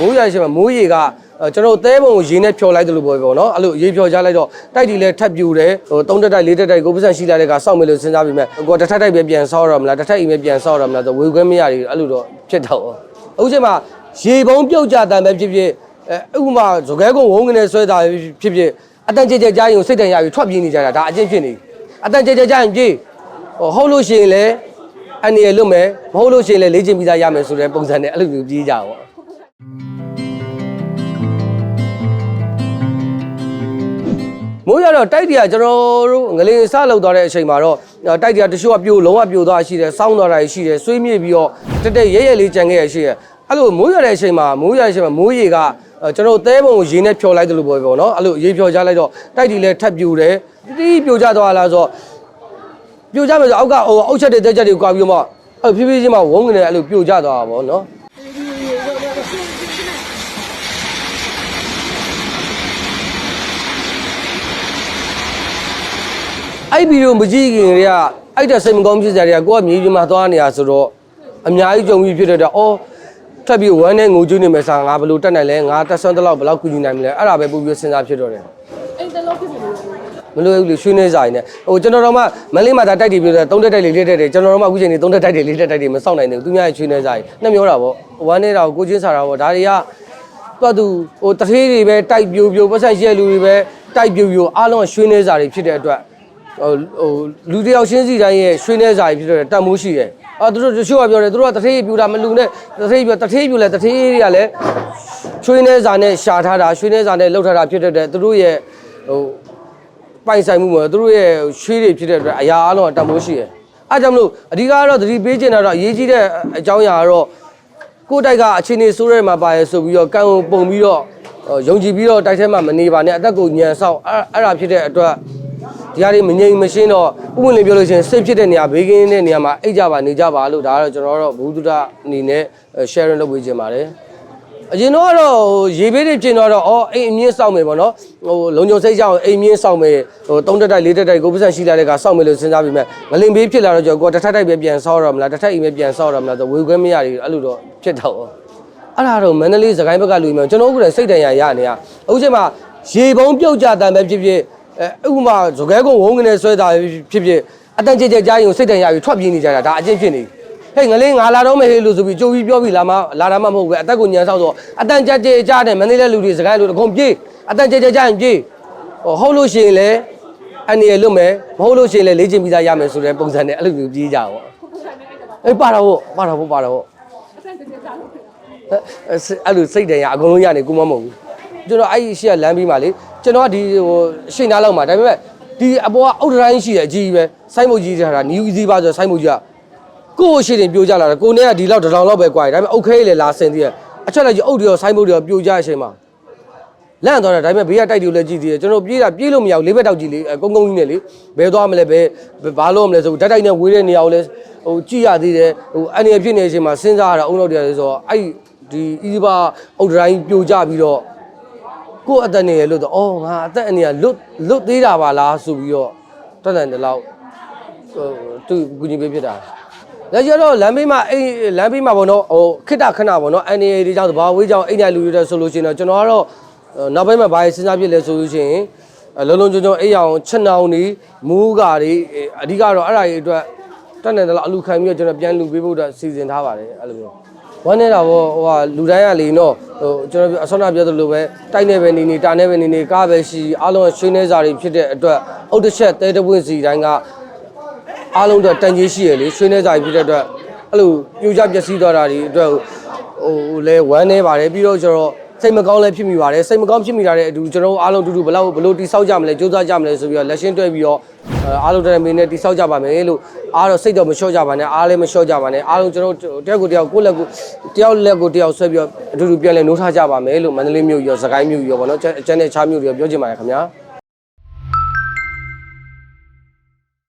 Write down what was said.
မိုးရရှိမှာမိုးရေကအဲကျွန်တော်တို့သဲပုံကိုရေနဲ့ဖြော်လိုက်တယ်လို့ပြောပေါ့နော်အဲ့လိုရေဖြော်ချလိုက်တော့တိုက်တီလည်းထပ်ပြူတယ်ဟို3တက်တိုက်4တက်တိုက်ကိုပတ်စံရှိလာတဲ့ကစောက်မယ်လို့စဉ်းစားပြီးမဲ့ကိုတစ်ထပ်တိုက်ပဲပြန်ဆောက်ရမလားတစ်ထပ်အိမ်ပဲပြန်ဆောက်ရမလားဆိုဝေခွင့်မရဘူးအဲ့လိုတော့ဖြစ်တော့အခုချိန်မှာရေပုံးပြုတ်ကြတန်ပဲဖြစ်ဖြစ်အဲဥပမာဇကဲကုံဝုန်းကနေဆွဲတာဖြစ်ဖြစ်အတန်ကြဲကြဲကြားရင်စိတ်တန်ရပြီးထွက်ပြေးနေကြတာဒါအချင်းဖြစ်နေအတန်ကြဲကြဲကြားရင်ပြေးဟိုဟုတ်လို့ရှိရင်လည်းအနေရလွတ်မယ်မဟုတ်လို့ရှိရင်လည်းလေ့ကျင့်ပြီးသားရမယ်ဆိုတဲ့ပုံစံနဲ့အဲ့လိုမျိုးပြေးကြပါ မိုးရတော့တိုက်တရကျွန်တော်တို့ငလေးစလောက်သွားတဲ့အချိန်မှာတော့တိုက်တရတချို့ကပြိုလုံးဝပြိုသွားရှိတယ်စောင်းသွားတာရှိတယ်ဆွေးမြေ့ပြီးတော့တက်တက်ရဲရဲလေးကြံခဲ့ရရှိတယ်အဲ့လိုမိုးရတဲ့အချိန်မှာမိုးရတဲ့အချိန်မှာမိုးရေကကျွန်တော်သဲပုံကိုရေနဲ့ဖြော်လိုက်တယ်လို့ပြောပေါ့နော်အဲ့လိုရေဖြော်ချလိုက်တော့တိုက်တီလည်းထပ်ပြိုတယ်တီးပြိုကျသွားလားဆိုတော့ပြိုကြမယ်ဆိုအောက်ကဟိုအုတ်ချက်တွေတက်ချက်တွေကွာပြီးတော့မှအဲ့ဖြည်းဖြည်းချင်းမှဝုန်းကနေအဲ့လိုပြိုကြသွားတာပေါ့နော် အဲ့ဗီဒီယိုမကြည့်ခင်တည်းကအဲ့တဲ့စိတ်မကောင်းဖြစ်စရာတွေကကိုကမြေပြင်မှာသွားနေတာဆိုတော့အများကြီးကြုံပြီးဖြစ်တဲ့တော့အော်ထပ်ပြီးဝမ်းနဲ့ငိုကျွေးနေမယ်စာငါဘယ်လိုတက်နိုင်လဲငါတက်ဆွမ်းတလောက်ဘယ်လောက်ကူညီနိုင်မလဲအဲ့ဒါပဲပို့ပြီးစဉ်းစားဖြစ်တော့တယ်အဲ့တလုံးဖြစ်နေလို့မလွယ်ဘူးလေရွှေနေစာရင်းနဲ့ဟိုကျွန်တော်တို့မှမလေးမှာဒါတိုက်တည်ပြီးတော့သုံးတက်တိုက်လေးလေးတက်တယ်ကျွန်တော်တို့မှအခုချိန်နေသုံးတက်တိုက်တွေလေးတက်တိုက်တွေမစောင့်နိုင်ဘူးသူများရဲ့ရွှေနေစာရင်းနှမျောတာပေါ့ဝမ်းနေတာကိုကိုချင်းစာတာပေါ့ဒါတွေကသူကသူဟိုတထေးတွေပဲတိုက်ပြိုပြိုပတ်ဆက်ရှိတဲ့လူတွေပဲတိုက်ပြိုပြိုအားလုံးကရွှေနေစာတွေဖြစ်တဲ့အတွက် ဟိုဟိုလူတယောက်ချင်းစီတိုင်းရဲ့ရွှေနေစာတွေဖြစ်တဲ့တတ်မိုးရှိတယ်အော်သူတို့တချို့ကပြောတယ်သူတို့ကတထေးပြူတာမလူနဲ့တထေးပြတထေးပြူလဲတထေးတွေကလည်းရွှေနေစာနဲ့ရှာထားတာရွှေနေစာနဲ့လှုပ်ထားတာဖြစ်တဲ့အတွက်သူတို့ရဲ့ဟိုပိုင်ဆိုင်မှုမှာသူတို့ရဲ့ရွှေတွေဖြစ်တဲ့အတွက်အရာအလုံးကတမိုးရှိတယ်။အဲကြောင့်မလို့အဓိကကတော့သတိပေးချင်တာတော့အရေးကြီးတဲ့အကြောင်းအရာကတော့ကိုယ့်တိုက်ကအခြေအနေဆိုးရဲမှာပါရဲဆိုပြီးတော့ကံကိုပုံပြီးတော့ယုံကြည်ပြီးတော့တိုက်ထဲမှာမနေပါနဲ့အသက်ကိုညံဆောက်အဲ့အဲ့ဒါဖြစ်တဲ့အတွက် ဒီဟာတွေမငြိမ်မရှင်းတော့ဥပမာလေးပြောလို့ရှိရင်စိတ်ဖြစ်တဲ့နေရာဘေးကင်းတဲ့နေရာမှာအိတ်ကြပါနေကြပါလို့ဒါကတော့ကျွန်တော်တို့ဘုဒ္ဓတာအနေနဲ့ sharing လုပ်ပေးချင်ပါတယ်။အရင်တော့ကတော့ဟိုရေဘေးတွေပြင်တော့တော့အော်အိမ်အမြင့်စောက်မယ်ပေါ့နော်ဟိုလုံခြုံစိတ်ကြောင်အိမ်အမြင့်စောက်မယ်ဟို၃တက်တိုက်၄တက်တိုက်ကိုပတ်စံရှိလာတဲ့ကစောက်မယ်လို့စဉ်းစားပြီးမှငလင်ဘေးဖြစ်လာတော့ကျွန်တော်ကတစ်ထပ်တိုက်ပဲပြန်ဆောက်ရမလားတစ်ထပ်အိမ်ပဲပြန်ဆောက်ရမလားဆိုဝေခွင့်မရဘူးအဲ့လိုတော့ဖြစ်တော့အဲ့ဒါတော့မန္တလေးစကိုင်းဘက်ကလူမျိုးကျွန်တော်တို့ကလည်းစိတ်တန်ရာရနေရအခုချိန်မှာရေပုံးပြုတ်ကြတန်ပဲဖြစ်ဖြစ် အဲဥပမာဇကဲကုံဝုန်းကနေဆွဲတာဖြစ်ဖြစ်အတန်ကြဲကြဲကြားရင်စိတ်တန်ရာပြီးထွက်ပြေးနေကြတာဒါအချင်းဖြစ်နေဟဲ့ငလေးငါလာတော့မယ်ဟေးလို့ဆိုပြီးကြိုပြီးပြောပြီးလာမလာတာမှမဟုတ်ဘူးအသက်ကိုညံဆောက်တော့အတန်ကြဲကြဲကြားတယ်မန္တလေးလူတွေစကိုင်းလူအကုန်ပြေးအတန်ကြဲကြဲကြားရင်ပြေးဟိုဟုတ်လို့ရှိရင်လည်းအနေရလွတ်မယ်မဟုတ်လို့ရှိရင်လည်းလေ့ကျင့်ပြီးသားရမယ်ဆိုတဲ့ပုံစံနဲ့အဲ့လိုမျိုးပြေးကြပါဘောခုခိုင်နေကြပါအေးပါတော့ပါတော့ပါတော့အဆန်တကယ်ကြားလို့အဲ့လိုစိတ်တယ်ရအကုန်လုံးရနေကိုမမဟုတ်ဘူးကျွန်တော်အဲ့ဒီရှေ့ကလမ်းပြီးမှလေ ကျွန်တော်ကဒီဟိုရှင်းသားလောက်မှာဒါပေမဲ့ဒီအပေါ်ကအုတ်တိုင်းရှိတယ်အကြီးကြီးပဲစိုင်းမုတ်ကြီးထားတာ new easy ပါဆိုစိုင်းမုတ်ကြီးကကိုယ့်ရှေ့တင်ပြိုကြလာတယ်ကိုနဲ့ကဒီလောက်တစ်ထောင်လောက်ပဲကွာဒါပေမဲ့အုတ်ခဲလေလာဆင်သေးတယ်အချက်လိုက်ကြီးအုတ်တွေရောစိုင်းမုတ်တွေရောပြိုကြအချိန်မှာလန့်သွားတယ်ဒါပေမဲ့ဘေးကတိုက်တူလည်းကြည့်သေးတယ်ကျွန်တော်ပြေးတာပြေးလို့မရဘူးလေးဘက်တောက်ကြည့်လေကုန်းကုန်းကြီးနဲ့လေဘယ်သွားမလဲဘယ်ဘာလို့မလဲဆိုဓာတ်တိုက်နဲ့ဝေးတဲ့နေရာကိုလည်းဟိုကြည့်ရသေးတယ်ဟိုအနေဖြစ်နေတဲ့အချိန်မှာစဉ်းစားရတာအုံနောက်တရားလေဆိုတော့အဲ့ဒီ easy ပါအုတ်တိုင်းပြိုကြပြီးတော့ ကိုယ့်အသက်နေရလို့တော့အော်ငါအသက်အနေကလွတ်လွတ်သေးတာပါလားဆိုပြီးတော့တက်တယ်တဲ့လောက်ဟိုသူကူညီပေးဖြစ်တာလက်ကျတော့လမ်းဘေးမှာအိမ်လမ်းဘေးမှာပေါ့နော်ဟိုခိတ္တခဏပေါ့နော် NA တွေကြောင့်တဘာဝေးကြောင့်အိမ်တိုင်းလူတွေတဲ့ဆိုလို့ရှိရင်တော့ကျွန်တော်ကတော့နောက်ပိုင်းမှာဘာစဉ်းစားဖြစ်လဲဆိုလို့ရှိရင်လုံးလုံးကြုံကြုံအိမ်အောင်ချက်နောင်နေမူးကာတွေအဓိကတော့အဲ့ဒါတွေအတွက်တက်တယ်တော့အလူခံပြီးတော့ကျွန်တော်ပြန်လူပေးဖို့အတွက်စီစဉ်ထားပါတယ်အဲ့လိုမျိုး ဝမ်းနေတာပေါ့ဟိုဟာလူတိုင်းကလေနော်ဟိုကျွန်တော်အဆောနာပြောသလိုပဲတိုက်နေပဲနေနေတာနေပဲနေနေကားပဲရှိအားလုံးရွှေနေစာတွေဖြစ်တဲ့အတွက်အုတ်တစ်ချက်တဲတပွင့်စီတိုင်းကအားလုံးတော့တန်ကြီးရှိရလေရွှေနေစာတွေဖြစ်တဲ့အတွက်အဲ့လိုပြူကြပျက်စီးသွားတာတွေအတွက်ဟိုလဲဝမ်းနေပါတယ်ပြီးတော့ကျတော့ စိတ်မကောင်းလည်းဖြစ်မိပါတယ်စိတ်မကောင်းဖြစ်မိတာတဲ့အတူကျွန်တော်တို့အားလုံးတူတူဘယ်လောက်ဘယ်လိုတိဆောက်ကြမလဲစူးစမ်းကြမလဲဆိုပြီးတော့လက်ရှင်းတွဲပြီးတော့အားလုံးတရမင်းနဲ့တိဆောက်ကြပါမယ်လို့အားတော့စိတ်တော့မလျှော့ကြပါနဲ့အားလည်းမလျှော့ကြပါနဲ့အားလုံးကျွန်တော်တို့တယောက်ကိုတယောက်ကိုယ့်လက်ကိုတယောက်လက်ကိုတယောက်ဆွဲပြီးတော့အတူတူပြန်လဲနိုးထားကြပါမယ်လို့မန္တလေးမြို့ရောစကိုင်းမြို့ရောဗောနော်ကျန်တဲ့ချားမြို့တွေရောပြောချင်ပါတယ်ခင်ဗျာ